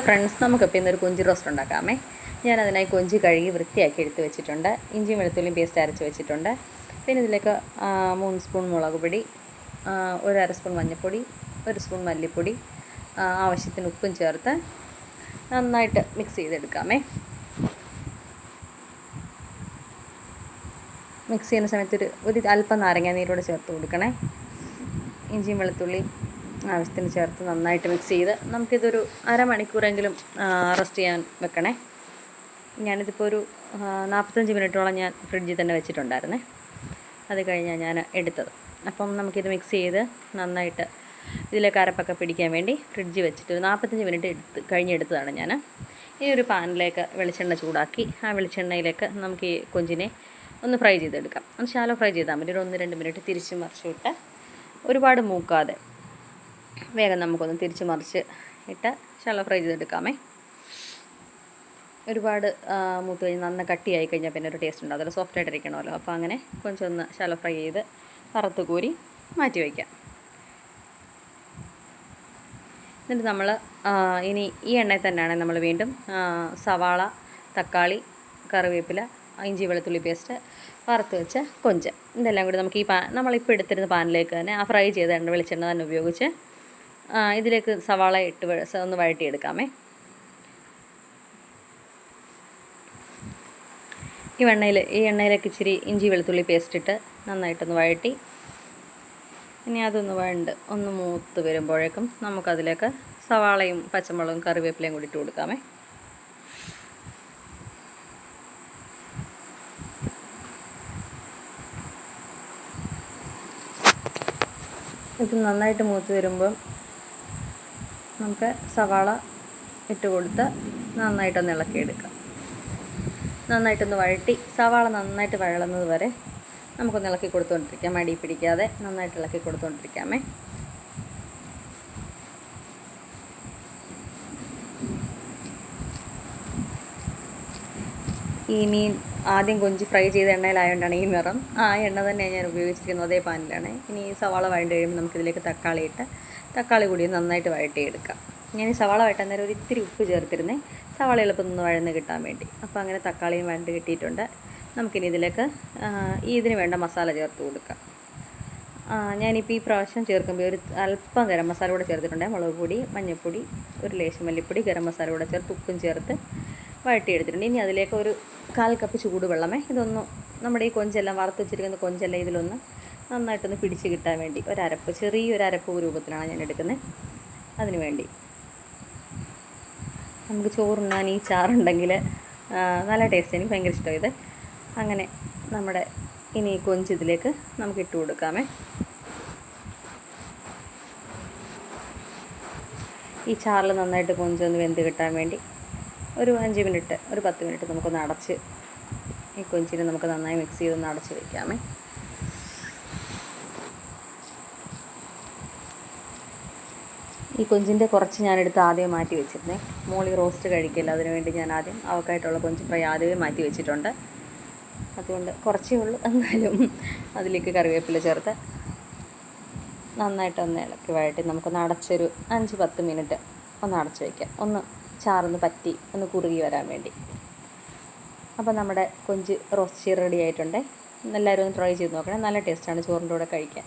Friends നമുക്കിപ്പോൾ ഇന്നൊരു കൊഞ്ചി റോസ്റ്റ് ഉണ്ടാക്കാമേ. ഞാൻ അതിനായി കൊഞ്ചി കഴുകി വൃത്തിയാക്കി എടുത്ത് വെച്ചിട്ടുണ്ട്. ഇഞ്ചിയും വെളുത്തുള്ളിയും പേസ്റ്റ് അരച്ച് വെച്ചിട്ടുണ്ട്. പിന്നെ ഇതിലേക്ക് മൂന്ന് സ്പൂൺ മുളക് പൊടി ഒരര സ്പൂൺ മഞ്ഞൾപ്പൊടി ഒരു സ്പൂൺ മല്ലിപ്പൊടി ആവശ്യത്തിന് ഉപ്പും ചേർത്ത് നന്നായിട്ട് മിക്സ് ചെയ്തെടുക്കാമേ. മിക്സ് ചെയ്യുന്ന സമയത്ത് ഒരു ഒരു അല്പം നാരങ്ങ നീരോടെ ചേർത്ത് കൊടുക്കണേ. ഇഞ്ചിയും വെളുത്തുള്ളിയും ആവശ്യത്തിന് ചേർത്ത് നന്നായിട്ട് മിക്സ് ചെയ്ത് നമുക്കിതൊരു അരമണിക്കൂറെങ്കിലും റെസ്റ്റ് ചെയ്യാൻ വെക്കണേ. ഞാനിതിപ്പോൾ ഒരു നാൽപ്പത്തഞ്ച് മിനിറ്റോളം ഞാൻ ഫ്രിഡ്ജിൽ തന്നെ വെച്ചിട്ടുണ്ടായിരുന്നേ. അത് കഴിഞ്ഞാൽ ഞാൻ എടുത്തത്. അപ്പം നമുക്കിത് മിക്സ് ചെയ്ത് നന്നായിട്ട് ഇതിലേക്ക് അരപ്പൊക്കെ പിടിക്കാൻ വേണ്ടി ഫ്രിഡ്ജ് വെച്ചിട്ട് ഒരു നാൽപ്പത്തഞ്ച് മിനിറ്റ് എടുത്ത് കഴിഞ്ഞെടുത്തതാണ് ഞാൻ ഈ ഒരു പാനിലേക്ക് വെളിച്ചെണ്ണ ചൂടാക്കി ആ വെളിച്ചെണ്ണയിലേക്ക് നമുക്ക് ഈ കൊഞ്ചിനെ ഒന്ന് ഫ്രൈ ചെയ്തെടുക്കാം. ഒന്ന് ഷാലോ ഫ്രൈ ചെയ്താൽ മതി. ഒരു ഒന്ന് രണ്ട് മിനിറ്റ് തിരിച്ച് മറിച്ചു വിട്ട് ഒരുപാട് മൂക്കാതെ വേഗം നമുക്കൊന്ന് തിരിച്ച് മറിച്ച് ഇട്ട് ശാലോ ഫ്രൈ ചെയ്തെടുക്കാമേ. ഒരുപാട് മൂത്ത് കഴിഞ്ഞ് നന്ന കട്ടിയായി കഴിഞ്ഞാൽ പിന്നെ ഒരു ടേസ്റ്റ് ഉണ്ടാവില്ല. സോഫ്റ്റ് ആയിട്ടിരിക്കണമല്ലോ. അപ്പോൾ അങ്ങനെ കൊഞ്ചൊന്ന് ശാലോ ഫ്രൈ ചെയ്ത് വറുത്ത് കോരി മാറ്റി വയ്ക്കാം. എന്നിട്ട് നമ്മൾ ഇനി ഈ എണ്ണയിൽ തന്നെയാണ് നമ്മൾ വീണ്ടും സവാള തക്കാളി കറിവേപ്പില ഇഞ്ചി വെളുത്തുള്ളി പേസ്റ്റ് വറുത്ത് വെച്ച കൊഞ്ച്. ഇതെല്ലാം കൂടി നമുക്ക് ഈ പാൻ നമ്മളിപ്പോൾ എടുത്തിരുന്ന പാനിലേക്ക് തന്നെ ആ ഫ്രൈ ചെയ്ത എണ്ണ വെളിച്ചെണ്ണ തന്നെ ഉപയോഗിച്ച് ഇതിലേക്ക് സവാള ഇട്ട് ഒന്ന് വഴറ്റിയെടുക്കാമേ. ഈ എണ്ണയിൽ ഈ എണ്ണയിലേക്ക് ഇച്ചിരി ഇഞ്ചി വെളുത്തുള്ളി പേസ്റ്റ് ഇട്ട് നന്നായിട്ടൊന്ന് വഴറ്റി. ഇനി അതൊന്ന് വഴണ്ട് ഒന്ന് മൂത്ത് വരുമ്പോഴേക്കും നമുക്കതിലേക്ക് സവാളയും പച്ചമുളകും കറിവേപ്പിലയും കൂടി ഇട്ട് കൊടുക്കാമേ. ഇത് നന്നായിട്ട് മൂത്ത് വരുമ്പം നമുക്ക് സവാള ഇട്ട് കൊടുത്ത് നന്നായിട്ടൊന്ന് ഇളക്കിയെടുക്കാം. നന്നായിട്ടൊന്ന് വഴട്ടി സവാള നന്നായിട്ട് വഴളുന്നത് വരെ നമുക്കൊന്ന് ഇളക്കി കൊടുത്തുകൊണ്ടിരിക്കാം മടി പിടിക്കാതെ നന്നായിട്ട് ഇളക്കി കൊടുത്തുകൊണ്ടിരിക്കാമേ ഈ മീൻ ആദ്യം കൊഞ്ച് ഫ്രൈ ചെയ്ത എണ്ണയിലായതുകൊണ്ടാണ് ഈ നിറം. ആ എണ്ണ തന്നെ ഞാൻ ഉപയോഗിച്ചിരിക്കുന്നത് അതേ പാനിലാണ്. ഇനി ഈ സവാള വഴണ്ട് കഴിയുമ്പോൾ നമുക്കിതിലേക്ക് തക്കാളി ഇട്ട് തക്കാളി കൂടി നന്നായിട്ട് വഴട്ടിയെടുക്കാം ഞാൻ ഈ സവാള വഴട്ടാൻ നേരം ഒരു ഇത്തിരി ഉപ്പ് ചേർത്തിരുന്നേ സവാള എളുപ്പം ഒന്ന് വഴന്ന് കിട്ടാൻ വേണ്ടി. അപ്പോൾ അങ്ങനെ തക്കാളിയും വഴണ്ട് കിട്ടിയിട്ടുണ്ട്. നമുക്കിനി ഇതിലേക്ക് ഈ ഇതിന് വേണ്ട മസാല ചേർത്ത് കൊടുക്കാം. ഞാനിപ്പോൾ ഈ പ്രാവശ്യം ചേർക്കുമ്പോൾ ഒരു അല്പം ഗരം മസാല കൂടെ ചേർത്തിട്ടുണ്ട് മുളക് പൊടി മഞ്ഞൾപ്പൊടി ഒരു ലേശം മല്ലിപ്പൊടി ഗരം മസാല കൂടെ ചേർത്ത് ഉപ്പും ചേർത്ത് വഴട്ടിയെടുത്തിട്ടുണ്ട്. ഇനി അതിലേക്ക് ഒരു കാൽ കപ്പ് ചൂടുവെള്ളമേ ഇതൊന്ന് നമ്മുടെ ഈ കൊഞ്ചെല്ലാം വറുത്ത് വെച്ചിരിക്കുന്ന കൊഞ്ചെല്ലാം ഇതിലൊന്ന് നന്നായിട്ടൊന്ന് പിടിച്ച് കിട്ടാൻ വേണ്ടി ഒരരപ്പ് ചെറിയൊരു അരപ്പ് രൂപത്തിലാണ് ഞാൻ എടുക്കുന്നത്. അതിന് വേണ്ടി നമുക്ക് ചോറുണ്ണാൻ ഈ ചാറുണ്ടെങ്കിൽ നല്ല ടേസ്റ്റ് എനിക്ക് ഭയങ്കര ഇഷ്ടമാണ് ഇത്. അങ്ങനെ നമ്മുടെ ഇനി ഈ കൊഞ്ച് ഇതിലേക്ക് നമുക്ക് ഇട്ട് കൊടുക്കാമേ. ഈ ചാറിൽ നന്നായിട്ട് കൊഞ്ചൊന്ന് വെന്ത് കിട്ടാൻ വേണ്ടി ഒരു അഞ്ച് മിനിറ്റ് ഒരു പത്ത് മിനിറ്റ് നമുക്കൊന്ന് അടച്ച് ഈ കൊഞ്ചിനെ നമുക്ക് നന്നായി മിക്സ് ചെയ്തൊന്ന് അടച്ച് വയ്ക്കാമേ ഈ കൊഞ്ചിന്റെ കുറച്ച് ഞാനെടുത്ത് ആദ്യം മാറ്റി വെച്ചിരുന്നേ. മോളി റോസ്റ്റ് കഴിക്കില്ല അതിനുവേണ്ടി ഞാൻ ആദ്യം അവക്കായിട്ടുള്ള കൊഞ്ച് ഫ്രൈ ആദ്യമേ മാറ്റി വെച്ചിട്ടുണ്ട്. അതുകൊണ്ട് കുറച്ചേ ഉള്ളൂ. എന്നാലും അതിലേക്ക് കറിവേപ്പില ചേർത്ത് നന്നായിട്ടൊന്ന് ഇളക്കി വഴറ്റി നമുക്കൊന്ന് അടച്ചൊരു അഞ്ച് പത്ത് മിനിറ്റ് ഒന്ന് അടച്ച് വയ്ക്കാം ഒന്ന് ചാറൊന്ന് പറ്റി ഒന്ന് കുറുകി വരാൻ വേണ്ടി. അപ്പോൾ നമ്മുടെ കൊഞ്ച് റോസ്റ്റ് റെഡി ആയിട്ടുണ്ട്. എല്ലാവരും ഒന്ന് ട്രൈ ചെയ്ത് നോക്കണം. നല്ല ടേസ്റ്റാണ് ചോറിന്റെ കൂടെ കഴിക്കാൻ.